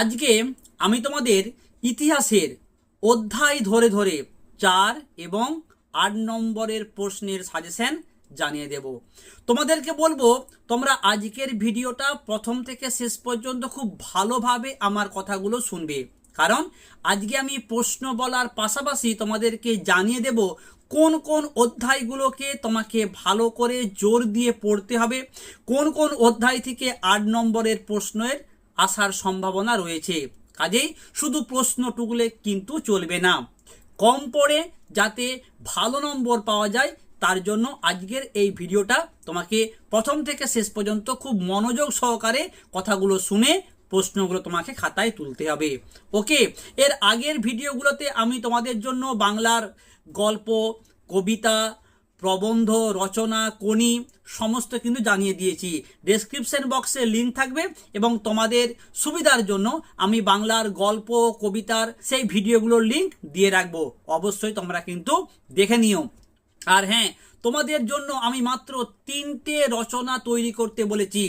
আজকে আমি তোমাদের ইতিহাসের অধ্যায় ধরে ধরে চার এবং আট নম্বরের প্রশ্নের সাজেশন জানিয়ে দেব। তোমাদেরকে বলব, তোমরা আজকের ভিডিওটা প্রথম থেকে শেষ পর্যন্ত খুব ভালোভাবে আমার কথাগুলো শুনবে। কারণ আজকে আমি প্রশ্ন বলার পাশাপাশি তোমাদেরকে জানিয়ে দেব, কোন কোন অধ্যায়গুলোকে তোমাকে ভালো করে জোর দিয়ে পড়তে হবে, কোন কোন অধ্যায় থেকে আট নম্বরের প্রশ্নের আসার সম্ভাবনা রয়েছে। কাজেই শুধু প্রশ্ন টুকলে কিন্তু চলবে না। কম পড়ে যাতে ভালো নম্বর পাওয়া যায়, তার জন্য আজকের এই ভিডিওটা তোমাকে প্রথম থেকে শেষ পর্যন্ত খুব মনোযোগ সহকারে কথাগুলো শুনে প্রশ্নগুলো তোমাকে খাতায় তুলতে হবে। ওকে, এর আগের ভিডিওগুলোতে আমি তোমাদের জন্য বাংলার গল্প, কবিতা প্রবন্ধ, রচনা কোনি সমস্ত কিন্তু জানিয়ে দিয়েছি। ডেসক্রিপশন বক্সে লিঙ্ক থাকবে এবং তোমাদের সুবিধার জন্য আমি বাংলার গল্প, কবিতার সেই ভিডিওগুলোর লিঙ্ক দিয়ে রাখব। অবশ্যই তোমরা কিন্তু দেখে নিও। আর হ্যাঁ তোমাদের জন্য আমি মাত্র তিনটে রচনা তৈরি করতে বলেছি।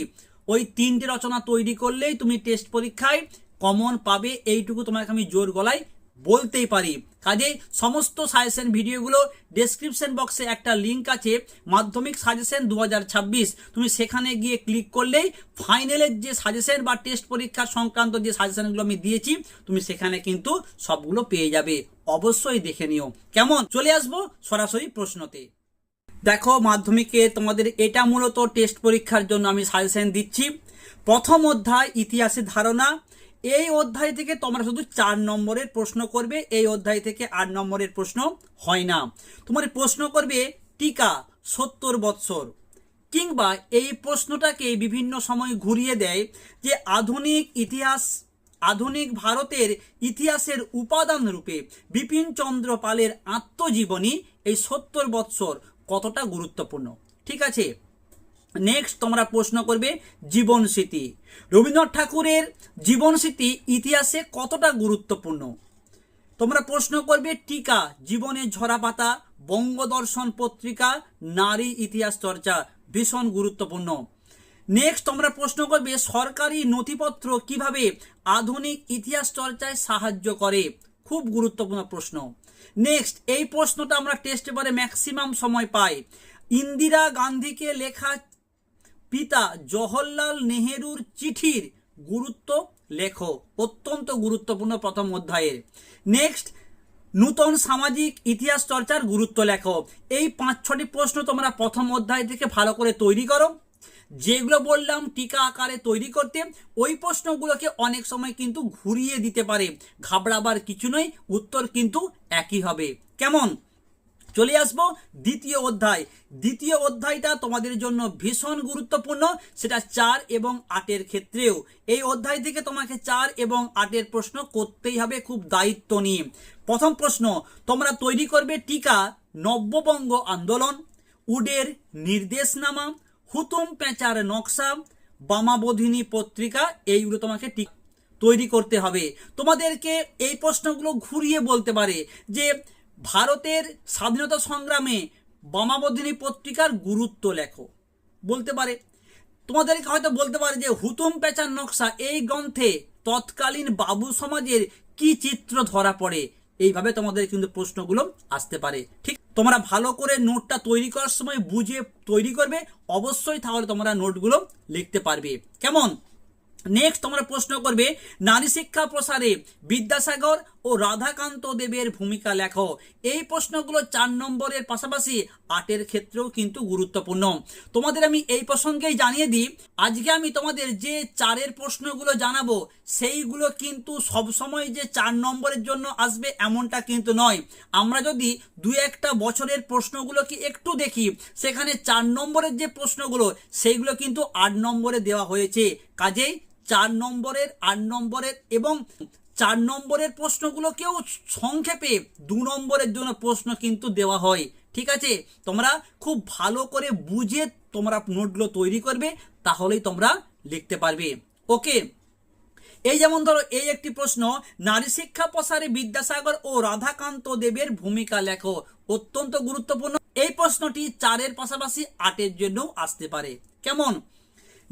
ওই তিনটে রচনা তৈরি করলেই তুমি টেস্ট পরীক্ষায় কমন পাবে। এইটুকু তোমাকে আমি জোর গলায় বলতেই পারি। কাজে সমস্ত সাজেশন ভিডিওগুলো ডেসক্রিপশন বক্সে একটা লিঙ্ক আছে, মাধ্যমিক সাজেশন দু হাজার ছাব্বিশ। তুমি সেখানে গিয়ে ক্লিক করলেই ফাইনালের যে সাজেশন বা টেস্ট পরীক্ষা সংক্রান্ত যে সাজেশনগুলো আমি দিয়েছি, তুমি সেখানে কিন্তু সবগুলো পেয়ে যাবে। অবশ্যই দেখে নিও। কেমন? চলে আসব সরাসরি প্রশ্নতে। দেখো, মাধ্যমিকে তোমাদের এটা মূলত টেস্ট পরীক্ষার জন্য আমি সাজেশন দিচ্ছি। প্রথম অধ্যায়, ইতিহাসের ধারণা। এই অধ্যায় থেকে তোমরা শুধু চার নম্বরের প্রশ্ন করবে, এই অধ্যায় থেকে আট নম্বরের প্রশ্ন হয় না। তোমার প্রশ্ন করবে, টিকা, সত্তর বৎসর। কিংবা এই প্রশ্নটাকে বিভিন্ন সময় ঘুরিয়ে দেয় যে আধুনিক ইতিহাস, আধুনিক ভারতের ইতিহাসের উপাদান রূপে বিপিন চন্দ্র পালের আত্মজীবনী এই সত্তর বৎসর কতটা গুরুত্বপূর্ণ? ঠিক আছে? নেক্সট তোমরা প্রশ্ন করবে জীবন রবীন্দ্রনাথ ঠাকুরের জীবন ইতিহাসে কতটা গুরুত্বপূর্ণ? তোমরা প্রশ্ন করবে, টিকা জীবনের ঝরাপাতা বঙ্গদর্শন পত্রিকা, নারী ইতিহাস চর্চা, ভীষণ গুরুত্বপূর্ণ। নেক্সট তোমরা প্রশ্ন করবে, সরকারি নথিপত্র কীভাবে আধুনিক ইতিহাস চর্চায় সাহায্য করে? খুব গুরুত্বপূর্ণ প্রশ্ন। নেক্সট এই প্রশ্নটা আমরা টেস্ট পেপারে ম্যাক্সিমাম সময় পাই। ইন্দিরা গান্ধীকে লেখা পিতা জওহরলাল নেহেরুর চিঠির গুরুত্ব লেখো, অত্যন্ত গুরুত্বপূর্ণ প্রথম অধ্যায়ের। নেক্সট নূতন সামাজিক ইতিহাস চর্চার গুরুত্ব লেখো। এই পাঁচ ছটি প্রশ্ন তোমরা প্রথম অধ্যায় থেকে ভালো করে তৈরি করো। যেগুলো বললাম টিকা আকারে তৈরি করতে, ওই প্রশ্নগুলোকে অনেক সময় কিন্তু ঘুরিয়ে দিতে পারে। ঘাবড়াবার কিছু নয়, উত্তর কিন্তু একই হবে। কেমন? চলে আসব দ্বিতীয় অধ্যায়। দ্বিতীয় অধ্যায়টা তোমাদের জন্য ভীষণ গুরুত্বপূর্ণ, সেটা চার এবং আটের ক্ষেত্রেও। এই অধ্যায় থেকে তোমাকে চার এবং আটের প্রশ্ন করতেই হবে, খুব দায়িত্ব নিয়ে। প্রথম প্রশ্ন, তোমরা তৈরি করবে টিকা নব্যবঙ্গ আন্দোলন, উডের নির্দেশনামা, হুতুম পেঁচার নকশা, বামাবোধিনী পত্রিকা, এইগুলো তোমাকে ঠিক তৈরি করতে হবে। তোমাদেরকে এই প্রশ্নগুলো ঘুরিয়ে বলতে পারে যে ভারতের স্বাধীনতা সংগ্রামে বামাবোধিনী পত্রিকার গুরুত্ব লেখো। বলতে পারে। তোমাদেরকে হয়তো বলতে পারে যে হুতুম পেঁচার নকশা এই গ্রন্থে তৎকালীন বাবু সমাজের কি চিত্র ধরা পড়ে? এইভাবে তোমাদের কিন্তু প্রশ্নগুলো আসতে পারে। ঠিক, তোমরা ভালো করে নোটটা তৈরি করার সময় বুঝে তৈরি করবে। অবশ্যই তাহলে তোমরা নোটগুলো লিখতে পারবে। কেমন? নেক্সট তোমরা প্রশ্ন করবে, নারী শিক্ষা প্রসারে বিদ্যাসাগর ও রাধাকান্ত দেবের ভূমিকা লেখো। এই প্রশ্নগুলো চার নম্বরের পাশাপাশি আটের ক্ষেত্রেও কিন্তু গুরুত্বপূর্ণ। তোমাদের আমি এই প্রসঙ্গেই জানিয়ে দিই, আজকে আমি তোমাদের যে চারের প্রশ্নগুলো জানাব, সেইগুলো কিন্তু সবসময় যে চার নম্বরের জন্য আসবে এমনটা কিন্তু নয়। আমরা যদি দু একটা বছরের প্রশ্নগুলোকে একটু দেখি, সেখানে চার নম্বরের যে প্রশ্নগুলো, সেইগুলো কিন্তু আট নম্বরে দেওয়া হয়েছে। কাজেই চার নম্বরের, আট নম্বরের এবং চার নম্বরের প্রশ্নগুলোকেও সংক্ষেপে দু নম্বরের জন্য প্রশ্ন কিন্তু দেওয়া হয়। ঠিক আছে? তোমরা খুব ভালো করে বুঝে তোমরা নোটগুলো তৈরি করবে, তাহলেই তোমরা লিখতে পারবে। ওকে? এই যেমন ধরো, এই একটি প্রশ্ন, নারী শিক্ষা প্রসারে বিদ্যাসাগর ও রাধাকান্ত দেবের ভূমিকা লেখো। অত্যন্ত গুরুত্বপূর্ণ। এই প্রশ্নটি চারের পাশাপাশি আটের জন্য আসতে পারে। কেমন?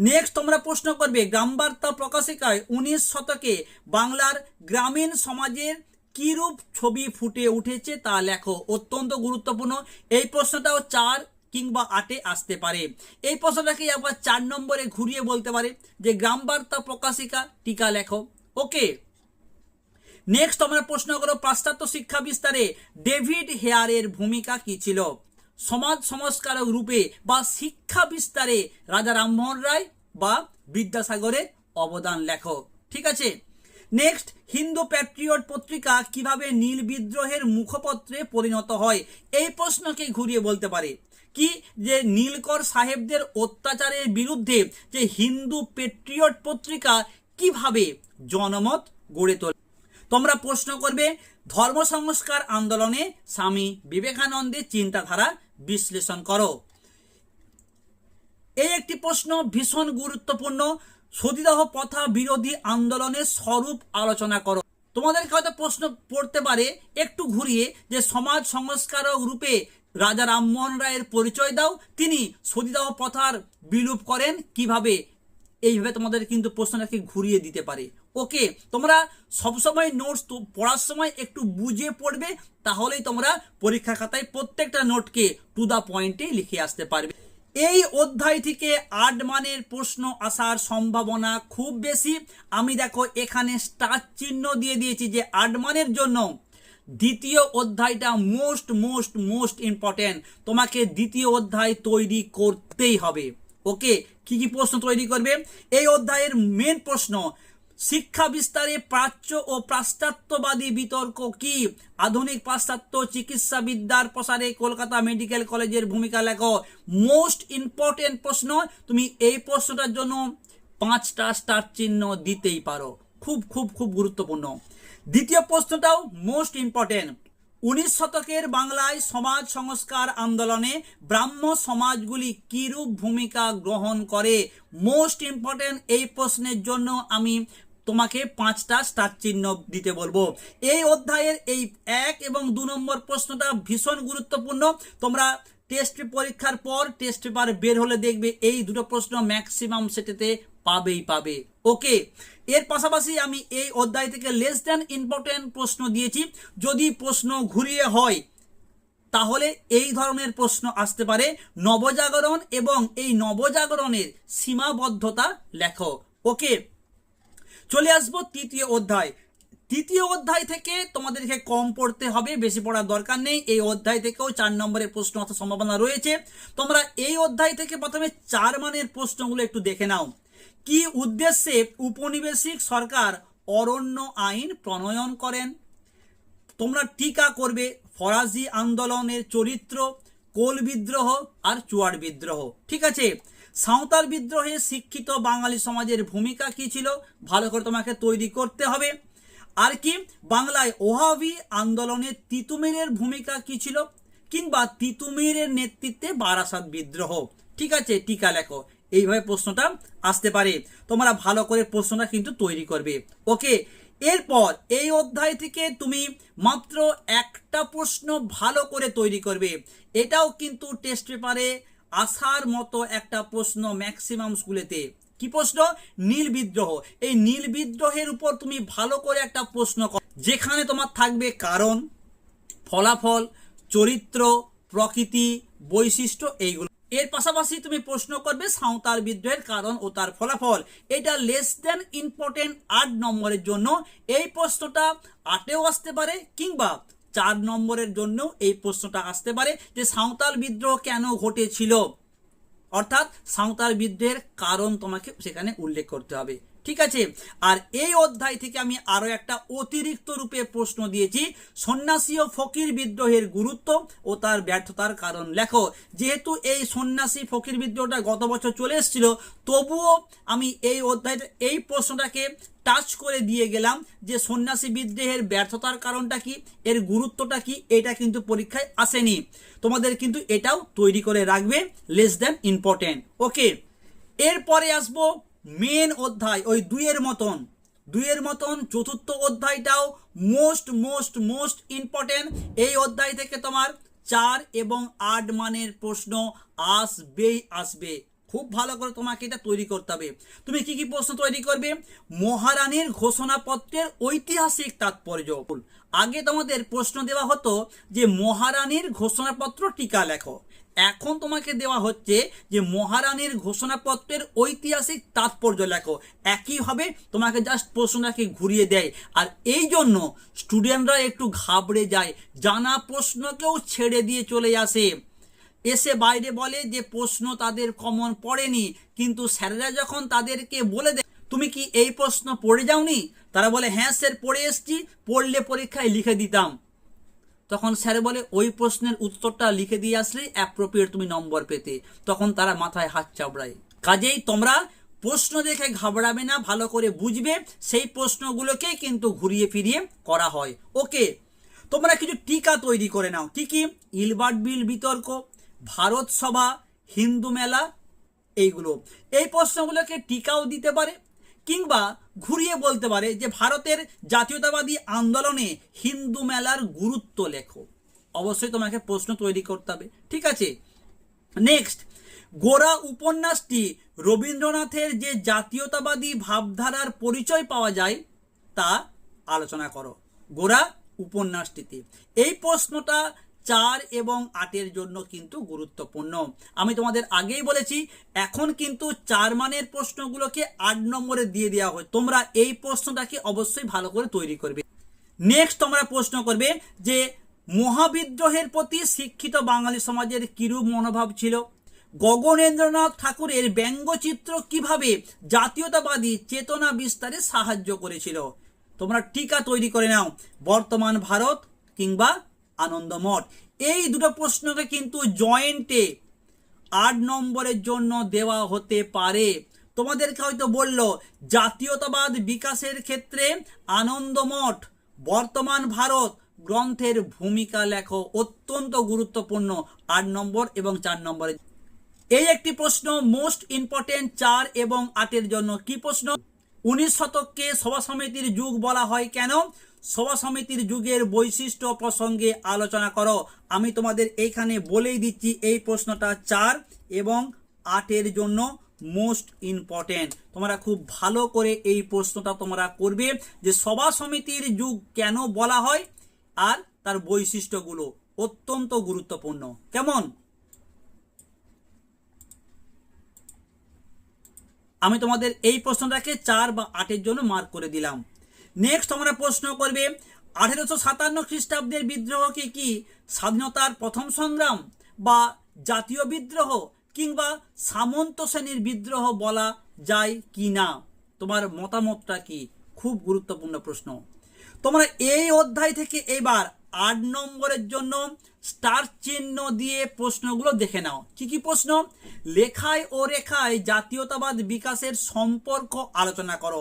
নেক্সট তোমরা প্রশ্ন করবে, গ্রামবার্তা প্রকাশিকায় উনিশ শতকে বাংলার গ্রামীণ সমাজের কিরূপ ছবি ফুটে উঠেছে তা লেখো। অত্যন্ত গুরুত্বপূর্ণ। এই প্রশ্নটাও চার কিংবা আটে আসতে পারে। এই প্রশ্নটাকে আবার চার নম্বরে ঘুরিয়ে বলতে পারে যে গ্রামবার্তা প্রকাশিকা টিকা লেখো। ওকে। নেক্সট আমরা প্রশ্ন করো, পাশ্চাত্য শিক্ষা বিস্তারে ডেভিড হেয়ারের ভূমিকা কি ছিল? সমাজ সংস্কারক রূপে বা শিক্ষা বিস্তারে রাজা রামমোহন রায় বা বিদ্যাসাগরের অবদান লেখো ঠিক আছে? নেক্সট হিন্দু প্যাট্রিয়ট পত্রিকা কীভাবে নীল বিদ্রোহের মুখপত্রে পরিণত হয়? এই প্রশ্নকে ঘুরিয়ে বলতে পারে। কি যে নীলকর সাহেবদের অত্যাচারের বিরুদ্ধে যে হিন্দু পেট্রিয়ট পত্রিকা কীভাবে জনমত গড়ে তোলে? তোমরা প্রশ্ন করবে, ধর্ম সংস্কার আন্দোলনে স্বামী বিবেকানন্দের চিন্তাধারা বিশ্লেষণ করো। এই একটি প্রশ্ন ভীষণ গুরুত্বপূর্ণ। সতীদাহ প্রথা বিরোধী আন্দোলনের স্বরূপ আলোচনা করো। তোমাদেরকে হয়তো প্রশ্ন পড়তে পারে, একটু ঘুরিয়ে, যে সমাজ সংস্কারক রূপে রাজা রামমোহন রায়ের পরিচয় দাও। তিনি সতীদাহ প্রথার বিলোপ করেন কীভাবে? এইভাবে তোমাদের কিন্তু প্রশ্নটাকে ঘুরিয়ে দিতে পারে। ওকে, তোমরা সবসময় নোটস পড়ার সময় একটু বুঝে পড়বে, তাহলেই তোমরা পরীক্ষা খাতায় প্রত্যেকটা নোটকে টু দ্য পয়েন্টে লিখে আসতে পারবে। এই অধ্যায় থেকে আট মানের প্রশ্ন আসার সম্ভাবনা খুব বেশি। আমি দেখো এখানে স্টার চিহ্ন দিয়ে দিয়েছি যে আট মানের জন্য দ্বিতীয় অধ্যায়টা মোস্ট মোস্ট মোস্ট ইম্পর্টেন্ট তোমাকে দ্বিতীয় অধ্যায় তৈরি করতেই হবে। ওকে, কি কি প্রশ্ন তৈরি করবে? এই অধ্যায়ের মেন প্রশ্ন শিক্ষা বিস্তারে প্রাচ্য ও পাশ্চাত্যবাদী বিতর্ক কি? আধুনিক পাশ্চাত্য চিকিৎসা বিদ্যার প্রসারে কলকাতা মেডিকেল কলেজের ভূমিকা লেখো মোস্ট ইম্পর্টেন্ট প্রশ্ন, তুমি এই প্রশ্নটার জন্য পাঁচটা স্টার চিহ্ন দিতেই পারো। খুব খুব খুব গুরুত্বপূর্ণ। দ্বিতীয় প্রশ্নটাও মোস্ট ইম্পর্টেন্ট। উনিশ শতকের বাংলায় সমাজ সংস্কার আন্দোলনে ব্রাহ্ম সমাজগুলি কিরূপ ভূমিকা গ্রহণ করে? মোস্ট ইম্পর্টেন্ট এই প্রশ্নের জন্য আমি তোমাকে পাঁচটা স্টার চিহ্ন দিতে বলব। এই অধ্যায়ের এই এক এবং দু নম্বর প্রশ্নটা ভীষণ গুরুত্বপূর্ণ। তোমরা টেস্ট পরীক্ষার পর টেস্ট পেপার বের হলে দেখবে এই দুটো প্রশ্ন ম্যাক্সিমাম সেটাতে পাবেই পাবে। ওকে এর পাশাপাশি আমি এই অধ্যায় থেকে লেস দ্যান ইম্পর্টেন্ট প্রশ্ন দিয়েছি। যদি প্রশ্ন ঘুরিয়ে হয়, তাহলে এই ধরনের প্রশ্ন আসতে পারে। নবজাগরণ এবং এই নবজাগরণের সীমাবদ্ধতা লেখো। ওকে চলে আসব তৃতীয় অধ্যায়। তৃতীয় অধ্যায় থেকে তোমাদেরকে কম পড়তে হবে, বেশি পড়ার দরকার নেই। এই অধ্যায় থেকেও চার নম্বরের প্রশ্ন আসার সম্ভাবনা রয়েছে। তোমরা এই অধ্যায় থেকে প্রথমে চার মানের প্রশ্নগুলো একটু দেখে নাও। কি উদ্দেশ্যে উপনিবেশিক সরকার অরণ্য আইন প্রণয়ন করেন? তোমরা টিকা করবে ফরাজি আন্দোলনের চরিত্র, কোল বিদ্রোহ আর চুয়ার বিদ্রোহ। ঠিক আছে? সাঁওতাল বিদ্রোহে শিক্ষিত বাঙালি সমাজের ভূমিকা কি ছিল? ভালো করে তোমাকে তৈরি করতে হবে। আর কি, বাংলায় ওহাবি আন্দোলনে তিতুমিরের ভূমিকা কি ছিল? কিংবা তিতুমিরের নেতৃত্বে বারাসাত বিদ্রোহ? ঠিক আছে, টিকা লেখো। এইভাবে প্রশ্নটা আসতে পারে। তোমরা ভালো করে প্রশ্নটা কিন্তু তৈরি করবে। ওকে, এরপর এই অধ্যায় থেকে তুমি মাত্র একটা প্রশ্ন ভালো করে তৈরি করবে। এটাও কিন্তু টেস্ট পেপারে আসার মতো একটা প্রশ্ন ম্যাক্সিমাম স্কুলেতে। কি প্রশ্ন? নীল বিদ্রোহ। এই নীল বিদ্রোহের উপর তুমি ভালো করে একটা প্রশ্ন যেখানে তোমার থাকবে কারণ, ফলাফল, চরিত্র, প্রকৃতি, বৈশিষ্ট্য এইগুলো। এর পাশাপাশি তুমি প্রশ্ন করবে সাঁওতাল বিদ্রোহের কারণ ও তার ফলাফল। এটা লেস দেন ইম্পর্টেন্ট আট নম্বরের জন্য। এই প্রশ্নটা আটেও আসতে পারে কিংবা চার নম্বরের জন্য এই প্রশ্নটা আসতে পারে যে সাঁওতাল বিদ্রোহ কেন ঘটেছিল? অর্থাৎ সাঁওতাল বিদ্রোহের কারণ তোমাকে সেখানে উল্লেখ করতে হবে। ঠিক আছে? আর এই অধ্যায় থেকে আমি আরও একটা অতিরিক্ত রূপে প্রশ্ন দিয়েছি। সন্ন্যাসী ও ফকির বিদ্রোহের গুরুত্ব ও তার ব্যর্থতার কারণ। লেখো, যেহেতু এই সন্ন্যাসী ফকির বিদ্রোহটা গত বছর চলে এসেছিল, তবুও আমি এই অধ্যায়, এই প্রশ্নটাকে টাচ করে দিয়ে গেলাম যে সন্ন্যাসী বিদ্রোহের ব্যর্থতার কারণটা কি, এর গুরুত্বটা কি, এটা কিন্তু পরীক্ষায় আসেনি। তোমাদের কিন্তু এটাও তৈরি করে রাখবে লেস দ্যান ইম্পর্টেন্ট ওকে এরপরে আসব মেন অধ্যায়, ওই দুইয়ের মতন। দুইয়ের মতন চতুর্থ অধ্যায়টাও মোস্ট মোস্ট মোস্ট ইম্পর্টেন্ট এই অধ্যায় থেকে তোমার চার এবং আট মানের প্রশ্ন আসবেই আসবে। খুব ভালো করে তোমাকে এটা তৈরি করতে হবে। তুমি কি কি প্রশ্ন তৈরি করবে? মহারানীর ঘোষণাপত্রের ঐতিহাসিক তাৎপর্য। আগে তোমাদের প্রশ্ন দেওয়া হতো যে মহারানীর ঘোষণাপত্র টিকা লেখো। এখন তোমাকে দেওয়া হচ্ছে যে মহারানীর ঘোষণাপত্রের ঐতিহাসিক তাৎপর্য লেখো। একইভাবে তোমাকে জাস্ট প্রশ্নটাকে ঘুরিয়ে দেয়। আর এই জন্য স্টুডেন্টরা একটু ঘাবড়ে যায়। জানা প্রশ্নকেও ছেড়ে দিয়ে চলে আসে। এসে বাইরে বলে যে প্রশ্ন তাদের কমন পড়েনি, কিন্তু স্যারেরা যখন তাদেরকে বলে দেয়, তুমি কি এই প্রশ্ন পড়ে যাওনি? তারা বলে হ্যাঁ স্যার, পড়ে এসছি। পড়লে পরীক্ষায় লিখে দিতাম। তখন স্যার বলে, ওই প্রশ্নের উত্তরটা লিখে দিয়ে আসলে অ্যাপ্রোপ্রিয়েট তুমি নম্বর পেতে। তখন তারা মাথায় হাত চাপড়ায়। কাজেই তোমরা প্রশ্ন দেখে ঘাবড়াবে না, ভালো করে বুঝবে, সেই প্রশ্নগুলোকে কিন্তু ঘুরিয়ে ফিরিয়ে করা হয়। ওকে, তোমরা কিছু টিকা তৈরি করে নাও। কি কি? ইলবার্ট বিল বিতর্ক, ভারত সভা, হিন্দু মেলা, এইগুলো। এই প্রশ্নগুলোকে টিকাও দিতে পারে কিংবা ঘুরিয়ে বলতে পারে যে ভারতের জাতীয়তাবাদী আন্দোলনে হিন্দু মেলার গুরুত্ব লেখো। অবশ্যই তোমাকে প্রশ্ন তৈরি করতে হবে। ঠিক আছে? নেক্সট গোরা উপন্যাসটি রবীন্দ্রনাথের যে জাতীয়তাবাদী ভাবধারার পরিচয় পাওয়া যায়, তা আলোচনা করো। গোরা উপন্যাসটিতে। এই প্রশ্নটা চার এবং আটের জন্য কিন্তু গুরুত্বপূর্ণ। আমি তোমাদের আগেই বলেছি, এখন কিন্তু চার মানের প্রশ্নগুলোকে আট নম্বরে দিয়ে দেওয়া হয়। তোমরা এই প্রশ্নটাকে অবশ্যই ভালো করে তৈরি করবে। নেক্সট তোমরা প্রশ্ন করবে যে, মহাবিদ্রোহের প্রতি শিক্ষিত বাঙালি সমাজের কিরূপ মনোভাব ছিল? গগনেন্দ্রনাথ ঠাকুরের ব্যঙ্গচিত্র কীভাবে জাতীয়তাবাদী চেতনা বিস্তারে সাহায্য করেছিল? তোমরা টিকা তৈরি করে নাও। বর্তমান ভারত কিংবা আনন্দমঠ। এই দুটো প্রশ্নকে কিন্তু জয়েন্টে আট নম্বরের জন্য দেওয়া হতে পারে। তোমাদেরকে হয়তো বলল, জাতীয়তাবাদ বিকাশের ক্ষেত্রে আনন্দমঠ, বর্তমান ভারত গ্রন্থের ভূমিকা লেখো, অত্যন্ত গুরুত্বপূর্ণ আট নম্বর এবং চার নম্বরের। এই একটি প্রশ্ন মোস্ট ইম্পর্টেন্ট চার এবং আটের জন্য কি প্রশ্ন? উনিশ শতককে সভা সমিতির যুগ বলা হয় কেন? সভা সমিতির যুগের বৈশিষ্ট্য প্রসঙ্গে আলোচনা করো। আমি তোমাদের এইখানে বলেই দিচ্ছি, এই প্রশ্নটা চার এবং আটের জন্য মোস্ট ইম্পর্টেন্ট। তোমরা খুব ভালো করে এই প্রশ্নটা তোমরা করবে যে সভা সমিতির যুগ কেন বলা হয় আর তার বৈশিষ্ট্যগুলো অত্যন্ত গুরুত্বপূর্ণ। কেমন? আমি তোমাদের এই প্রশ্নটাকে চার বা আটের জন্য মার্ক করে দিলাম। নেক্সট তোমরা প্রশ্ন করবে, আঠেরোশো সাতান্ন খ্রিস্টাব্দের বিদ্রোহকে কি স্বাধীনতার প্রথম সংগ্রাম বা জাতীয় বিদ্রোহ কিংবা সামন্ত শ্রেণির বিদ্রোহ বলা যায় কি না তোমার মতামতটা কি? খুব গুরুত্বপূর্ণ প্রশ্ন। তোমরা এই অধ্যায় থেকে এবার আট নম্বরের জন্য স্টার চিহ্ন দিয়ে প্রশ্নগুলো দেখে নাও। কি কি প্রশ্ন? লেখায় ও রেখায় জাতীয়তাবাদ বিকাশের সম্পর্ক আলোচনা করো।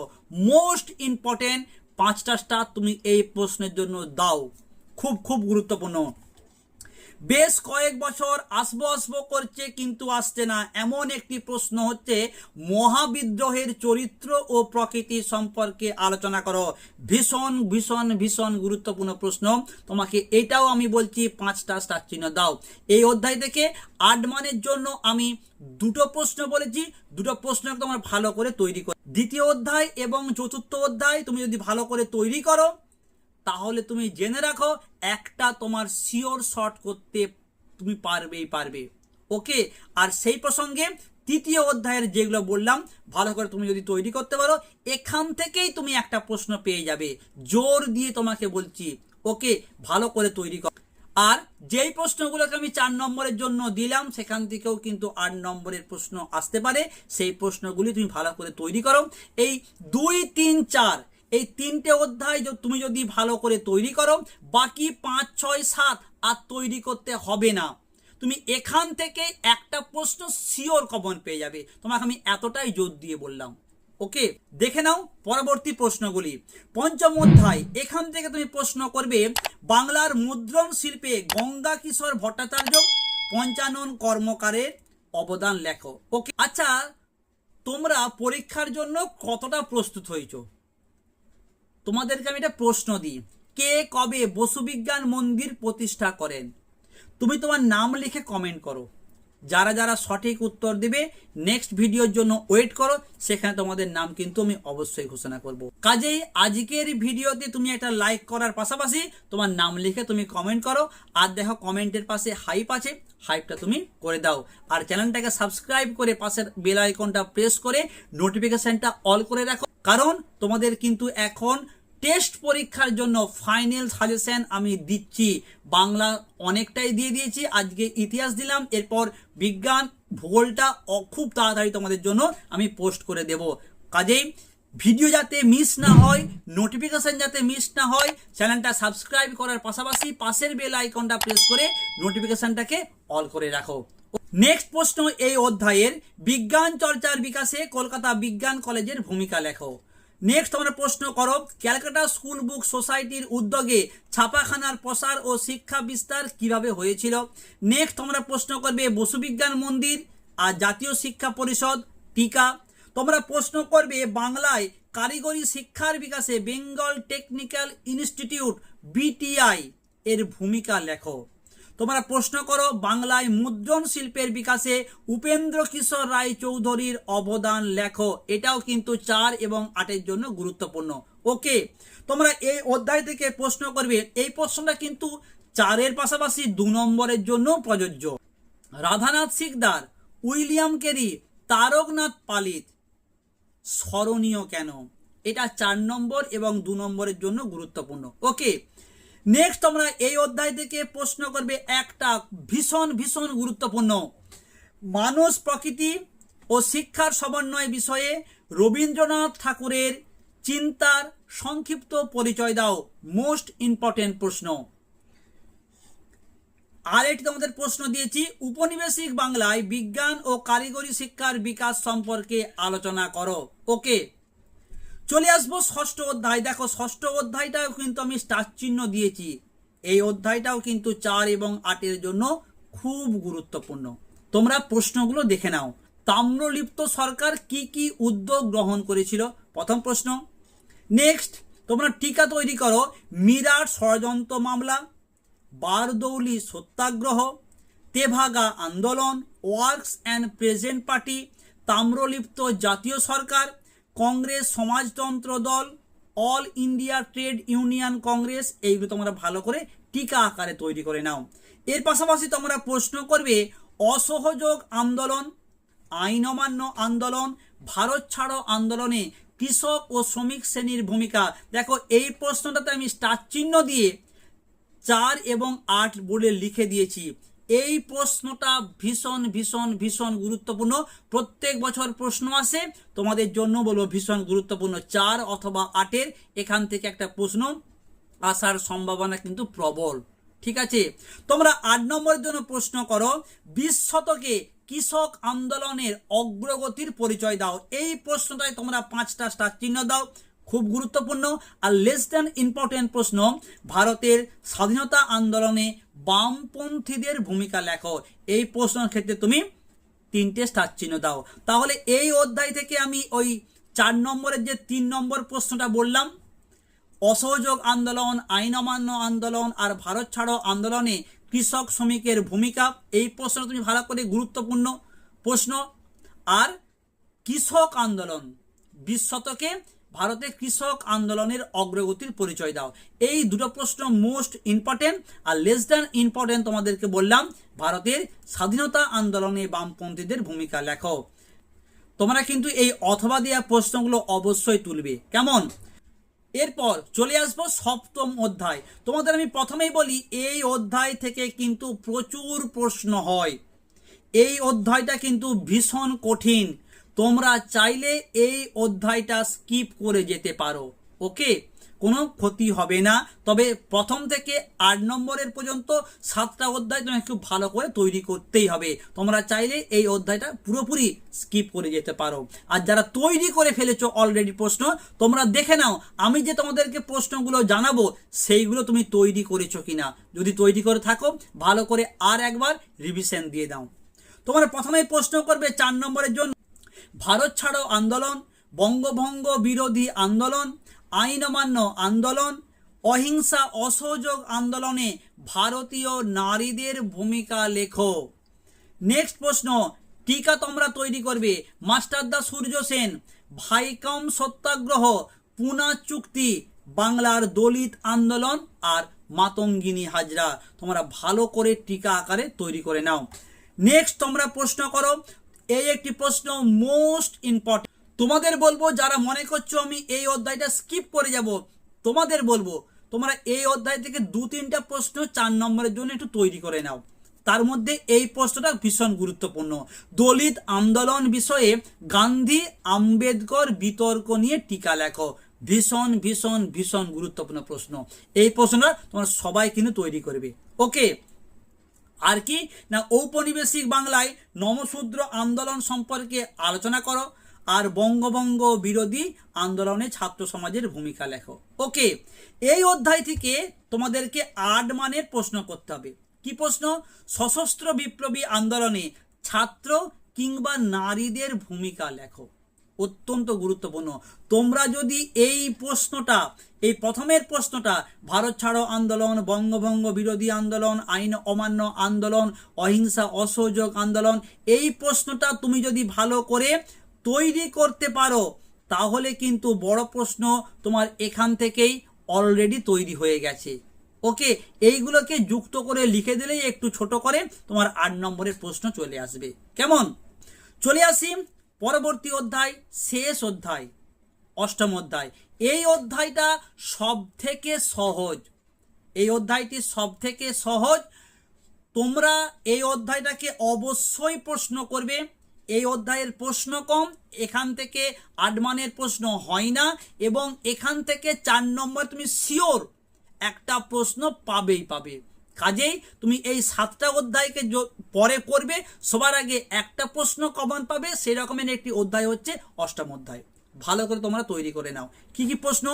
মোস্ট ইম্পর্টেন্ট পাঁচটা স্টার তুমি এই প্রশ্নের জন্য দাও। খুব খুব গুরুত্বপূর্ণ। বেশ কয়েক বছর আসব আসব করছে, কিন্তু আসছে না। এমন একটি প্রশ্ন হচ্ছে, মহাবিদ্রোহের চরিত্র ও প্রকৃতি সম্পর্কে আলোচনা করো। ভীষণ ভীষণ ভীষণ গুরুত্বপূর্ণ প্রশ্ন। তোমাকে এটাও আমি বলছি, পাঁচটা স্টার চিহ্ন দাও। এই অধ্যায় থেকে আট মানের জন্য আমি দুটো প্রশ্ন বলেছি, দুটো প্রশ্ন তোমার ভালো করে তৈরি করো। দ্বিতীয় অধ্যায় এবং চতুর্থ অধ্যায় তুমি যদি ভালো করে তৈরি করো তাহলে তুমি জেনে রাখো, একটা তোমার শিওর শর্ট করতে তুমি পারবেই পারবে। ওকে? আর সেই প্রসঙ্গে তৃতীয় অধ্যায়ের যেগুলো বললাম, ভালো করে তুমি যদি তৈরি করতে পারো, এখান থেকেই তুমি একটা প্রশ্ন পেয়ে যাবে। জোর দিয়ে তোমাকে বলছি। ওকে? ভালো করে তৈরি কর। আর যেই প্রশ্নগুলোকে আমি চার নম্বরের জন্য দিলাম, সেখান থেকেও কিন্তু আট নম্বরের প্রশ্ন আসতে পারে। সেই প্রশ্নগুলি তুমি ভালো করে তৈরি করো। এই দুই, তিন, চার এই তিনটে অধ্যায় তুমি যদি ভালো করে তৈরি করো, বাকি পাঁচ, ছয়, সাত আর তৈরি করতে হবে না। তুমি এখান থেকে একটা প্রশ্ন শিওর কমন পেয়ে যাবে। তোমাকে আমি এতটাই জোর দিয়ে বললাম। ওকে? দেখে নাও পরবর্তী প্রশ্নগুলি। পঞ্চম অধ্যায়, এখান থেকে তুমি প্রশ্ন করবে, বাংলার মুদ্রণ শিল্পে গঙ্গা কিশোর ভট্টাচার্য পঞ্চানন কর্মকারের অবদান লেখো। ওকে? আচ্ছা তোমরা পরীক্ষার জন্য কতটা প্রস্তুত হয়েছো? তোমাদেরকে আমি এটা প্রশ্ন দিই। কে কবে বসুবিজ্ঞান মন্দির প্রতিষ্ঠা করেন? তুমি তোমার নাম লিখে কমেন্ট করো। যারা যারা সঠিক উত্তর দেবে নেক্সট ভিডিওর জন্য ওয়েট করো, সেখানে তোমাদের নাম কিন্তু আমি অবশ্যই ঘোষণা করব। কাজেই আজকের ভিডিওতে তুমি একটা লাইক করার পাশাপাশি তোমার নাম লিখে তুমি কমেন্ট করো, আর দেখো কমেন্টের পাশে হাইপ আছে হাইপটা তুমি করে দাও। আর চ্যানেলটাকে সাবস্ক্রাইব করে পাশের বেল আইকনটা প্রেস করে নোটিফিকেশনটা অল করে রাখো। কারণ তোমাদের কিন্তু এখন টেস্ট পরীক্ষার জন্য ফাইনাল সাজেশন আমি দিচ্ছি। বাংলা অনেকটাই দিয়ে দিয়েছি, আজকে ইতিহাস দিলাম, এরপর বিজ্ঞান, ভূগোলটা খুব তাড়াতাড়ি তোমাদের জন্য আমি পোস্ট করে দেব। কাজেই ভিডিও যাতে মিস না হয় নোটিফিকেশন যাতে মিস না হয়, চ্যানেলটা সাবস্ক্রাইব করার পাশাপাশি পাশের বেল আইকনটা প্রেস করে নোটিফিকেশনটাকে অল করে রাখো। নেক্সট প্রশ্ন এই অধ্যায়ের, বিজ্ঞান চর্চার বিকাশে কলকাতা বিজ্ঞান কলেজের ভূমিকা লেখো। নেক্সট আমরা প্রশ্ন করো, ক্যালকাটা স্কুল বুক সোসাইটির উদ্যোগে ছাপাখানার প্রসার ও শিক্ষা বিস্তার কীভাবে হয়েছিল? নেক্সট তোমরা প্রশ্ন করবে বসুবিজ্ঞান মন্দির আর জাতীয় শিক্ষা পরিষদ, টিকা। তোমরা প্রশ্ন করবে, বাংলায় কারিগরি শিক্ষার বিকাশে বেঙ্গল টেকনিক্যাল ইনস্টিটিউট, বিটিআই, এর ভূমিকা লেখো। তোমরা প্রশ্ন করো, বাংলায় মুদ্রণ শিল্পের বিকাশে উপেন্দ্র কিশোর রায় চৌধুরীর অবদান লেখো। এটাও কিন্তু চার এবং আটের জন্য গুরুত্বপূর্ণ। ওকে তোমরা এই অধ্যায় থেকে প্রশ্ন করবে, এই প্রশ্নটা কিন্তু চারের পাশাপাশি দু নম্বরের জন্য প্রযোজ্য। রাধানাথ সিকদার উইলিয়াম কেরি, তারকনাথ পালিত, স্মরণীয় কেন? এটা চার নম্বর এবং দু নম্বরের জন্য গুরুত্বপূর্ণ। ওকে নেক্সট আমরা এই অধ্যায় থেকে প্রশ্ন করবে একটা ভীষণ ভীষণ গুরুত্বপূর্ণ। মানুষ প্রকৃতি ও শিক্ষার সমন্বয় বিষয়ে রবীন্দ্রনাথ ঠাকুরের চিন্তার সংক্ষিপ্ত পরিচয় দাও। মোস্ট ইম্পর্টেন্ট প্রশ্ন। আর একটি তোমাদের প্রশ্ন দিয়েছি উপনিবেশিক বাংলায় বিজ্ঞান ও কারিগরি শিক্ষার বিকাশ সম্পর্কে আলোচনা করো। ওকে চলে আসব ষষ্ঠ অধ্যায়। দেখো, ষষ্ঠ অধ্যায়টাও কিন্তু আমি স্টার চিহ্ন দিয়েছি। এই অধ্যায়টাও কিন্তু চার এবং আটের জন্য খুব গুরুত্বপূর্ণ। তোমরা প্রশ্নগুলো দেখে নাও। তাম্রলিপ্ত সরকার কি কি উদ্যোগ গ্রহণ করেছিল? প্রথম প্রশ্ন। নেক্সট, তোমরা টিকা তৈরি করো। মিরাট ষড়যন্ত্র মামলা, বারদৌলি সত্যাগ্রহ, তেভাগা আন্দোলন, works and present party, Tamralipta জাতীয় সরকার কংগ্রেস সমাজতন্ত্র দল All India Trade Union Congress এইগুলো তোমরা ভালো করে টিকা আকারে তৈরি করে নাও। এর পাশাপাশি তোমরা প্রশ্ন করবে, অসহযোগ আন্দোলন আইন অমান্য আন্দোলন, ভারত ছাড়ো আন্দোলনে কৃষক ও শ্রমিক শ্রেণির ভূমিকা। দেখো, এই প্রশ্নটাতে আমি স্টার চিহ্ন দিয়ে চার এবং আট বোর্ডে লিখে দিয়েছি। এই প্রশ্নটা ভীষণ ভীষণ ভীষণ গুরুত্বপূর্ণ। প্রত্যেক বছর প্রশ্ন আসে, তোমাদের জন্য বলব ভীষণ গুরুত্বপূর্ণ। চার অথবা আটের এখান থেকে একটা প্রশ্ন আসার সম্ভাবনা কিন্তু প্রবল। ঠিক আছে? তোমরা আট নম্বরের জন্য প্রশ্ন করো, বিশ শতকে কৃষক আন্দোলনের অগ্রগতির পরিচয় দাও। এই প্রশ্নটায় তোমরা পাঁচটা স্টার চিহ্ন দাও, খুব গুরুত্বপূর্ণ। আর লেস দ্যান ইম্পর্টেন্ট প্রশ্ন, ভারতের স্বাধীনতা আন্দোলনে বামপন্থীদের ভূমিকা লেখো। এই প্রশ্নের ক্ষেত্রে তুমি তিনটে স্টার চিহ্ন দাও। তাহলে এই অধ্যায় থেকে আমি ওই চার নম্বরের যে তিন নম্বর প্রশ্নটা বললাম, অসহযোগ আন্দোলন আইন অমান্য আন্দোলন আর ভারত ছাড়ো আন্দোলনে কৃষক শ্রমিকের ভূমিকা, এই প্রশ্ন তুমি ভালো করে গুরুত্বপূর্ণ প্রশ্ন। আর কৃষক আন্দোলন, বিশ শতকে ভারতে কৃষক আন্দোলনের অগ্রগতির পরিচয় দাও। এই দুটো প্রশ্ন মোস্ট ইম্পর্টেন্ট আর লেস দ্যান ইম্পর্টেন্ট তোমাদেরকে বললাম, ভারতের স্বাধীনতা আন্দোলনে বামপন্থীদের ভূমিকা লেখো। তোমরা কিন্তু এই অথবা দেওয়া প্রশ্নগুলো অবশ্যই তুলবে। কেমন? এরপর চলে আসব সপ্তম অধ্যায়। তোমাদের আমি প্রথমেই বলি, এই অধ্যায় থেকে কিন্তু প্রচুর প্রশ্ন হয়। এই অধ্যায়টা কিন্তু ভীষণ কঠিন। তোমরা চাইলে এই অধ্যায়টা স্কিপ করে যেতে পারো, ওকে? কোনো ক্ষতি হবে না। তবে প্রথম থেকে আট নম্বরের পর্যন্ত সাতটা অধ্যায় তোমাকে খুব ভালো করে তৈরি করতেই হবে। তোমরা চাইলে এই অধ্যায়টা পুরোপুরি স্কিপ করে যেতে পারো। আর যারা তৈরি করে ফেলেছো অলরেডি প্রশ্ন, তোমরা দেখে নাও, আমি যে তোমাদেরকে প্রশ্নগুলো জানাব, সেইগুলো তুমি তৈরি করেছ কিনা। যদি তৈরি করে থাকো, ভালো করে আর একবার রিভিশন দিয়ে দাও। তোমরা প্রথমেই প্রশ্ন করবে চার নম্বরের জন্য ভারত ছাড়ো আন্দোলন, বঙ্গভঙ্গ বিরোধী আন্দোলন আইন অমান্য আন্দোলন, অহিংসা অসহযোগ আন্দোলনে ভারতীয় নারীদের ভূমিকা লেখো। নেক্সট প্রশ্ন, টিকা তোমরা তৈরি করবে? মাস্টারদা সূর্য সেন, ভাইকম সত্যাগ্রহ, পুনা চুক্তি, বাংলার দলিত আন্দোলন আর মাতঙ্গিনী হাজরা। তোমরা ভালো করে টিকা আকারে তৈরি করে নাও। নেক্সট তোমরা প্রশ্ন করো এই একটি প্রশ্ন মোস্ট ইম্পর্টেন্ট তোমাদের বলব, যারা মনে করছ আমি এই অধ্যায়টা স্কিপ করে যাব, তোমাদের বলব, তোমরা এই অধ্যায় থেকে দু তিনটা প্রশ্ন চার নম্বরের জন্য একটু তৈরি করে নাও। তার মধ্যে এই প্রশ্নটা ভীষণ গুরুত্বপূর্ণ। দলিত আন্দোলন বিষয়ে গান্ধী আম্বেদকর বিতর্ক নিয়ে টিকা লেখো। ভীষণ ভীষণ ভীষণ গুরুত্বপূর্ণ প্রশ্ন। এই প্রশ্নটা তোমরা সবাই কিন্তু তৈরি করবে। ওকে আর কি? না, ঔপনিবেশিক বাংলায় নমশূদ্র আন্দোলন সম্পর্কে আলোচনা করো আর বঙ্গবঙ্গ বিরোধী আন্দোলনে ছাত্র সমাজের ভূমিকা লেখো। ওকে এই অধ্যায় থেকে তোমাদেরকে আট মানের প্রশ্ন করতে হবে। কি প্রশ্ন? সশস্ত্র বিপ্লবী আন্দোলনে ছাত্র কিংবা নারীদের ভূমিকা লেখো। অত্যন্ত গুরুত্বপূর্ণ। তোমরা যদি এই প্রশ্নটা, এই প্রথমের প্রশ্নটা, ভারত ছাড়ো আন্দোলন, বঙ্গভঙ্গ বিরোধী আন্দোলন, আইন অমান্য আন্দোলন, অহিংসা অসহযোগ আন্দোলন, এই প্রশ্নটা তুমি যদি ভালো করে তৈরি করতে পারো, তাহলে কিন্তু বড় প্রশ্ন তোমার এখান থেকেই অলরেডি তৈরি হয়ে গেছে। ওকে? এইগুলোকে যুক্ত করে লিখে দিলেই একটু ছোট করে তোমার আট নম্বরের প্রশ্ন চলে আসবে। কেমন? চলে আসি পরবর্তী অধ্যায়, শেষ অধ্যায়, অষ্টম অধ্যায়। এই অধ্যায়টা সব থেকে সহজ। এই অধ্যায়টি সব থেকে সহজ। তোমরা এই অধ্যায়টাকে অবশ্যই প্রশ্ন করবে। এই অধ্যায়ের প্রশ্ন কম, এখান থেকে আট মানের প্রশ্ন হয় না এবং এখান থেকে চার নম্বর তুমি শিওর একটা প্রশ্ন পাবেই পাবে। কাজেই তুমি এই সাতটা অধ্যায়কে পরে করবে, সবার আগে একটা প্রশ্ন কমন পাবে, সেই রকমের একটি অধ্যায় হচ্ছে অষ্টম অধ্যায়। ভালো করে তোমরা তৈরি করে নাও। কি কি প্রশ্ন?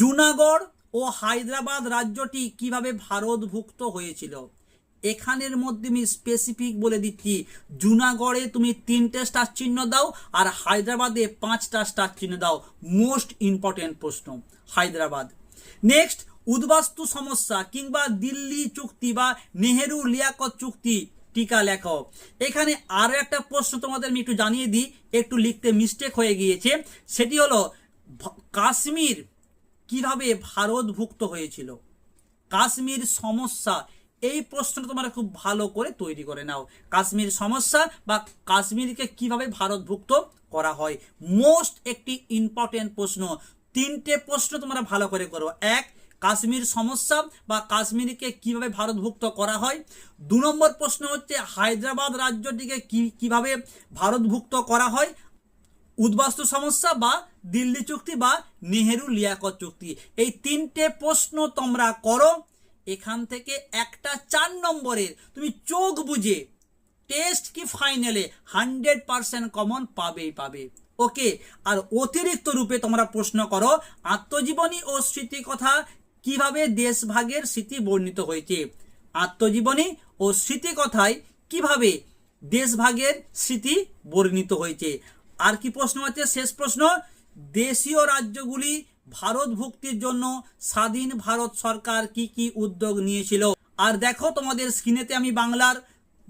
জুনাগড় ও হায়দ্রাবাদ রাজ্যটি কীভাবে ভারতভুক্ত হয়েছিল? এখানের মধ্যে আমি স্পেসিফিক বলে দিচ্ছি, জুনাগড়ে তুমি তিনটে স্টার চিহ্ন দাও আর হায়দ্রাবাদে পাঁচটা স্টার চিহ্ন দাও। মোস্ট ইম্পর্টেন্ট প্রশ্ন, হায়দ্রাবাদ। নেক্সট উদ্বাস্তু সমস্যা কিংবা দিল্লি চুক্তি বা নেহেরু লিয়াকত চুক্তি টিকা লেখো এখানে আরও একটা প্রশ্ন তোমাদের আমি একটু জানিয়ে দিই, একটু লিখতে মিস্টেক হয়ে গিয়েছে। সেটি হলো কাশ্মীর কীভাবে ভারতভুক্ত হয়েছিল? কাশ্মীর সমস্যা, এই প্রশ্নটা তোমরা খুব ভালো করে তৈরি করে নাও। কাশ্মীর সমস্যা বা কাশ্মীরকে কীভাবে ভারতভুক্ত করা হয়? মোস্ট একটি ইম্পর্টেন্ট প্রশ্ন। তিনটে প্রশ্ন তোমরা ভালো করে করো। এক কাশ্মীর সমস্যা বা কাশ্মীরকে কীভাবে ভারতভুক্ত করা হয়? দু নম্বর প্রশ্ন হচ্ছে, হায়দ্রাবাদ রাজ্যটিকে কি, কীভাবে ভারতভুক্ত করা হয়? উদ্বাস্তু সমস্যা বা দিল্লি চুক্তি বা নেহেরু লিয়াকত চুক্তি? এই তিনটে প্রশ্ন তোমরা করো। এখান থেকে একটা চার নম্বরের, তুমি চোখ বুঝে টেস্ট কি ফাইনালে? হান্ড্রেড পার্সেন্ট কমন পাবেই পাবে। ওকে? আর অতিরিক্ত রূপে তোমরা প্রশ্ন করো, আত্মজীবনী ও স্মৃতি কথা কীভাবে দেশভাগের স্মৃতি বর্ণিত হয়েছে? আত্মজীবনী ও স্মৃতি কথায় কীভাবে দেশভাগের স্মৃতি বর্ণিত হয়েছে? আর কি প্রশ্ন আছে? শেষ প্রশ্ন, দেশীয় রাজ্যগুলি ভারতভুক্তির জন্য স্বাধীন ভারত সরকার কি কি উদ্যোগ নিয়েছিল? আর দেখো, তোমাদের স্ক্রিনেতে আমি বাংলার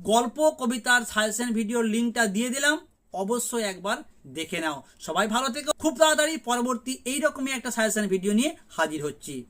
গল্প, কবিতার সাজেশন ভিডিওর লিঙ্কটা দিয়ে দিলাম। অবশ্যই একবার দেখে নাও। সবাই ভালো থেকো। খুব তাড়াতাড়ি পরবর্তী এইরকমই একটা সাজেশন ভিডিও নিয়ে হাজির হচ্ছি।